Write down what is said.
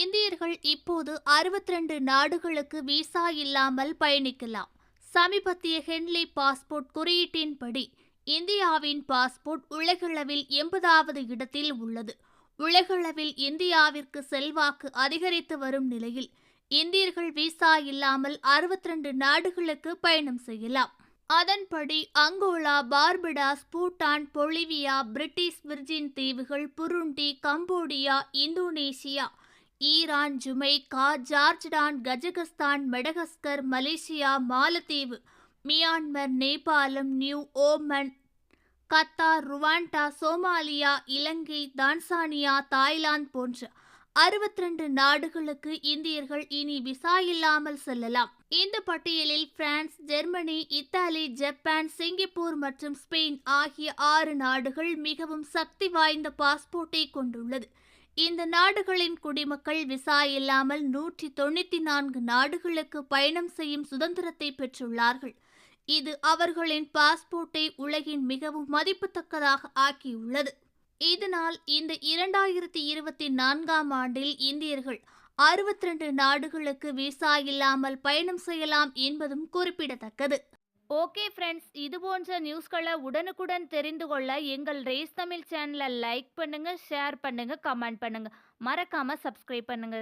இந்தியர்கள் இப்போது அறுபத்தி ரெண்டு நாடுகளுக்கு விசா இல்லாமல் பயணிக்கலாம். சமீபத்திய ஹென்லி பாஸ்போர்ட் குறியீட்டின்படி இந்தியாவின் பாஸ்போர்ட் உலகளவில் எண்பதாவது இடத்தில் உள்ளது. உலகளவில் இந்தியாவிற்கு செல்வாக்கு அதிகரித்து வரும் நிலையில் இந்தியர்கள் விசா இல்லாமல் அறுபத்தி ரெண்டு நாடுகளுக்கு பயணம் செய்யலாம். அதன்படி Angola Barbados Bhutan Bolivia British Virgin தீவுகள் Burundi Cambodia Indonesia Iran Jamaica ஜார்ஜ்டான் Kazakhstan Madagascar Malaysia மாலத்தீவு மியான்மர் நேபாளம் new Oman Qatar Rwanda Somalia இலங்கை தான்சானியா தாய்லாந்து போன்ற 62 நாடுகளுக்கு இந்தியர்கள் இனி விசா இல்லாமல் செல்லலாம். இந்த பட்டியலில் France Germany Italy Japan Singapore மற்றும் ஸ்பெயின் ஆகிய ஆறு நாடுகள் மிகவும் சக்தி வாய்ந்த பாஸ்போர்ட்டை கொண்டுள்ளது. இந்த நாடுகளின் குடிமக்கள் விசா இல்லாமல் நூற்றி தொண்ணூத்தி நான்கு நாடுகளுக்கு பயணம் செய்யும் சுதந்திரத்தை பெற்றுள்ளார்கள். இது அவர்களின் பாஸ்போர்ட்டை உலகின் மிகவும் மதிப்புத்தக்கதாக ஆக்கியுள்ளது. இதனால் இந்த இரண்டாயிரத்தி இருபத்தி நான்காம் ஆண்டில் இந்தியர்கள் 62 நாடுகளுக்கு விசா இல்லாமல் பயணம் செய்யலாம் என்பதும் குறிப்பிடத்தக்கது. ஓகே ஃப்ரெண்ட்ஸ் இது போன்ற நியூஸ்களை உடனுக்குடன் தெரிந்து கொள்ள எங்கள் ரேஸ் தமிழ் சேனலை லைக் பண்ணுங்க ஷேர் பண்ணுங்க கமெண்ட் பண்ணுங்க. மறக்காம சப்ஸ்கிரைப் பண்ணுங்க.